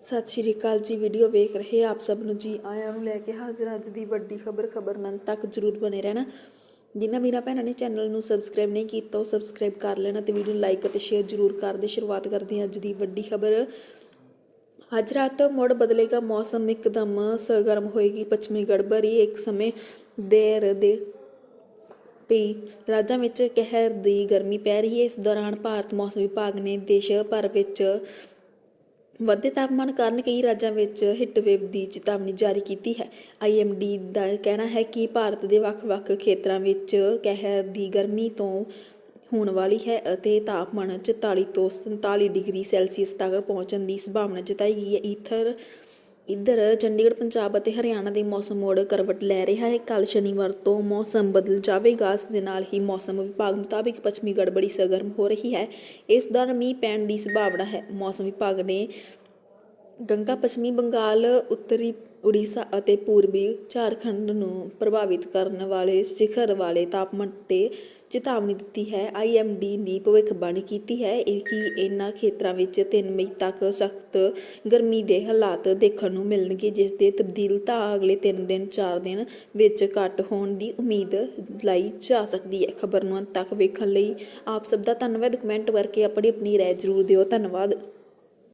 ਸਤਿ ਸ਼੍ਰੀ ਅਕਾਲ ਜੀ ਵੀਡੀਓ ਵੇਖ ਰਹੇ ਆਪ ਸਭ ਨੂੰ ਜੀ। ਆਇਆਂ ਨੂੰ ਲੈ ਕੇ ਹਾਜ਼ਰ ਅੱਜ ਦੀ ਵੱਡੀ ਖਬਰ ਖਬਰ ਨੰਨ ਤੱਕ ਜਰੂਰ ਬਣੇ ਰਹਿਣਾ। ਜਿਨ੍ਹਾਂ ਵੀਰਾਂ ਭੈਣਾਂ ਨੇ ਚੈਨਲ ਨੂੰ ਸਬਸਕ੍ਰਾਈਬ ਨਹੀਂ ਕੀਤਾ, ਉਹ ਸਬਸਕ੍ਰਾਈਬ ਕਰ ਲੈਣਾ ਤੇ ਵੀਡੀਓ ਨੂੰ ਲਾਈਕ ਅਤੇ ਸ਼ੇਅਰ ਜਰੂਰ ਕਰ ਦੇ। ਸ਼ੁਰੂਆਤ ਕਰਦੇ ਹਾਂ ਅੱਜ ਦੀ ਵੱਡੀ ਖਬਰ। ਅੱਜ ਰਾਤ ਮੁੜ ਬਦਲੇਗਾ ਮੌਸਮ, ਇੱਕਦਮ ਸਰਗਰਮ ਹੋਏਗੀ ਪੱਛਮੀ ਗੜਬੜੀ। ਇੱਕ ਸਮੇਂ ਦੇਰ ਦੇ ਪਈ ਰਾਜਾਂ ਵਿੱਚ ਕਹਿਰ ਦੀ ਗਰਮੀ ਪੈ ਰਹੀ ਹੈ। ਇਸ ਦੌਰਾਨ ਭਾਰਤ ਮੌਸਮ ਵਿਭਾਗ ਨੇ ਦੇਸ਼ ਭਰ ਵਿੱਚ ਵਧਦੇ ਤਾਪਮਾਨ ਕਾਰਨ ਕਈ ਰਾਜਾਂ ਵਿੱਚ ਹੀਟ ਦੀ ਚੇਤਾਵਨੀ ਜਾਰੀ ਕੀਤੀ ਹੈ। ਆਈਐਮਡੀ ਦਾ ਕਹਿਣਾ ਹੈ ਕਿ ਭਾਰਤ ਦੇ ਵੱਖ-ਵੱਖ ਖੇਤਰਾਂ ਵਿੱਚ ਕਹਿਰ ਦੀ ਗਰਮੀ ਤੋਂ ਹੋਣ ਵਾਲੀ ਹੈ ਅਤੇ ਤਾਪਮਾਨ 44 ਤੋਂ 47 ਡਿਗਰੀ ਸੈਲਸੀਅਸ ਤੱਕ ਪਹੁੰਚਣ ਦੀ ਸੰਭਾਵਨਾ ਜਤਾਈ ਗਈ ਹੈ। ਈਥਰ ਇੱਧਰ ਚੰਡੀਗੜ੍ਹ, ਪੰਜਾਬ ਅਤੇ ਹਰਿਆਣਾ ਦੇ ਮੌਸਮ ਮੋੜ ਕਰਵਟ ਲੈ ਰਿਹਾ ਹੈ। ਕੱਲ ਸ਼ਨੀਵਾਰ ਤੋਂ ਮੌਸਮ ਬਦਲ ਜਾਵੇਗਾ। ਇਸ ਦੇ ਨਾਲ ਹੀ ਮੌਸਮ ਵਿਭਾਗ ਮੁਤਾਬਿਕ ਪੱਛਮੀ ਗੜਬੜੀ ਸਰਗਰਮ ਹੋ ਰਹੀ ਹੈ। ਇਸ ਦੌਰਾਨ ਮੀਂਹ ਪੈਣ ਦੀ ਸੰਭਾਵਨਾ ਹੈ। ਮੌਸਮ ਵਿਭਾਗ ਨੇ ਗੰਗਾ, ਪੱਛਮੀ ਬੰਗਾਲ, ਉੱਤਰੀ ਉੜੀਸਾ ਅਤੇ ਪੂਰਬੀ ਝਾਰਖੰਡ ਨੂੰ ਪ੍ਰਭਾਵਿਤ ਕਰਨ ਵਾਲੇ ਸਿਖਰ ਵਾਲੇ ਤਾਪਮਾਨ ਤੇ ਚੇਤਾਵਨੀ ਦਿੱਤੀ ਹੈ। ਆਈਐਮਡੀ ਦੀ ਭਵਿੱਖਬਾਣੀ ਕੀਤੀ ਹੈ ਇਹ ਕਿ ਇਹਨਾਂ ਖੇਤਰਾਂ ਵਿੱਚ 3 ਮਈ ਤੱਕ ਸਖਤ ਗਰਮੀ ਦੇ ਹਾਲਾਤ ਦੇਖਣ ਨੂੰ ਮਿਲਣਗੇ, ਜਿਸ ਦੇ ਤਬਦੀਲਤਾ ਅਗਲੇ 3 ਦਿਨ 4 ਦਿਨ ਵਿੱਚ ਘੱਟ ਹੋਣ ਦੀ ਉਮੀਦ ਲਾਈ ਜਾ ਸਕਦੀ ਹੈ। ਖਬਰ ਨੂੰ ਅੰਤ ਤੱਕ ਵੇਖਣ ਲਈ ਆਪ ਸਭ ਦਾ ਧੰਨਵਾਦ। ਕਮੈਂਟ ਕਰਕੇ ਆਪਣੀ ਆਪਣੀ ਰਾਏ ਜ਼ਰੂਰ ਦਿਓ। ਧੰਨਵਾਦ।